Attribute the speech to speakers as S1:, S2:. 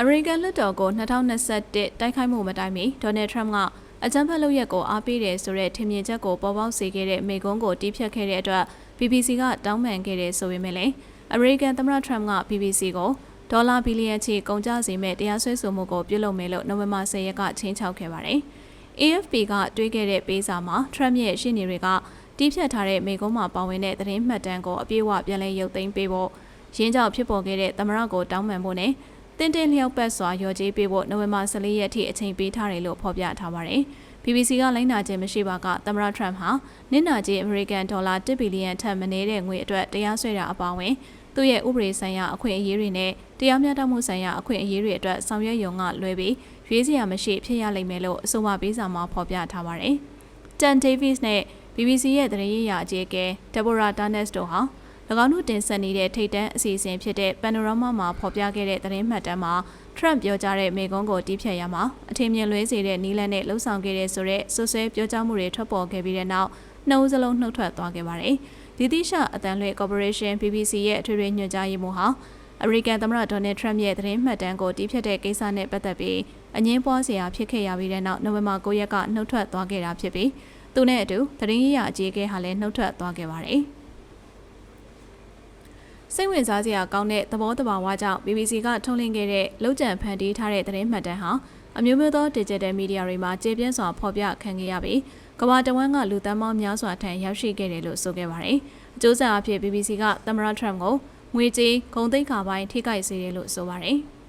S1: အမေရိကန်လွှတ်တော်ကို2021တိုက်ခိုက်မှုမတိုင်မီဒေါ်နယ်ထရမ့်ကအကြမ်းဖက်လုပ်ရက်ကိုအားပေးတယ်ဆိုတဲ့ထင်မြင်ချက်ကိုပေါ်ပေါက်စေခဲ့တဲ့မိကုံးကိုတီးဖြတ်ခဲ့တဲ့အတွက် BBC ကတောင်းပန်ခဲ့တယ်ဆိုပေမဲ့လည်းအမေရိကန်သမ္မတထရမ့်က BBC ကိုဒေါ်လာဘီလီယံချီကုန်ကျစေမဲ့တရားစွဲဆိုမှုကိုပြုလုပ်မယ်လို့နိုဝင်ဘာ10ရက်ကချင်းချောက်ခဲ့ပါတယ်။ AFP ကတွေးခဲ့တဲ့ပေးစာမှာထရမ့်ရဲ့ရှင်းနေတွေကတီးဖြတ်ထားတဲ့မိကုံးမှာပါဝင်တဲ့သတင်းမှတ်တမ်းကိုအပြည့်အဝပြန်လည်ရုပ်သိမ်းပေးဖို့ရင်းကြောင့်ဖြစ်ပေါ်ခဲ့တဲ့သမ္မတကိုတောင်းပန်ဖို့နဲ့ တင်းတင်းလျောက်ပတ်စွာရော်ကြေးပေးဖို့နိုဝင်ဘာ14ရက်ထိအချိန်ပေးထားတယ်လို့ဖော်ပြထားပါတယ်။ BBC ကလိုင်းနာခြင်းမရှိပါကသမ္မတထရမ့်ဟာနစ်နာကြေးအမေရိကန်ဒေါ်လာ1ဘီလီယံထက်မနည်းတဲ့ငွေအတွက်တရားစွဲတာအပါအဝင်သူ့ရဲ့ဥပဒေဆိုင်ရာအခွင့်အရေးတွေနဲ့တရားမျှတမှုဆိုင်ရာအခွင့်အရေးတွေအတွက်ဆောင်ရွက်ရုံကလွဲပြီးရွေးစရာမရှိဖြစ်ရလိမ့်မယ်လို့အဆိုပါပေးစာမှာဖော်ပြထားပါတယ်။ Tan Davis နဲ့ BBC ရဲ့သတင်းရေးရာအကြီးအကဲ Deborah Darnes တို့ဟာ၎ င်းတို့တင်ဆက်နေတဲ့ထိတ်တန့်အစီအစဉ်ဖြစ်တဲ့ Panorama မှာဖော်ပြခဲ့တဲ့သတင်းမှတ်တမ်းမှာ Trump ပြောကြားတဲ့မိကုန်းကိုတီးဖြတ်ရမှာအထင်မြင်လွဲစေတဲ့နီးလန်းနဲ့လှုံ့ဆော်ခဲ့တဲ့ဆိုတဲ့ဆွဆွဲပြောကြားမှုတွေထွက်ပေါ်ခဲ့ပြီးတဲ့နောက်နှုတ်စလုံးနှုတ်ထွက်သွားခဲ့ပါတယ်။ဒီတိရှအတန်လွဲ Corporation BBC ရဲ့အထွေထွေညွှန်ကြားရေးမှူးဟာအမေရိကန်သမ္မတဒေါ်နယ်ထရမ့်ရဲ့သတင်းမှတ်တမ်းကိုတီးဖြတ်တဲ့ကိစ္စနဲ့ပတ်သက်ပြီးအငင်းပွားစရာဖြစ်ခဲ့ရပြီးတဲ့နောက်နိုဝင်ဘာ9ရက်ကနှုတ်ထွက်သွားခဲ့တာဖြစ်ပြီးသူနဲ့အတူသတင်းရေးရာအကြီးအကဲဟာလည်းနှုတ်ထွက်သွားခဲ့ပါတယ်။ စိတ်ဝင်စားစရာကောင်းတဲ့သဘောတဘာဝကြောင့် BBC ကထုတ်လွှင့်ခဲ့တဲ့လောက်ကျန်ဖန်တီးထားတဲ့သတင်းမှတ်တမ်းဟာအမျိုးမျိုးသော digital media တွေမှာကျေပြန့်စွာဖော်ပြခံခဲ့ရပြီးကမ္ဘာတဝန်းကလူသန်းပေါင်းများစွာထံရောက်ရှိခဲ့တယ်လို့ဆိုခဲ့ပါတယ်။အကျိုးဆက်အဖြစ် BBC ကသမ္မတ Trump ကိုငွေကြေးဂုဏ်သိက္ခာပိုင်းထိခိုက်စေတယ်လို့ဆိုပါတယ်။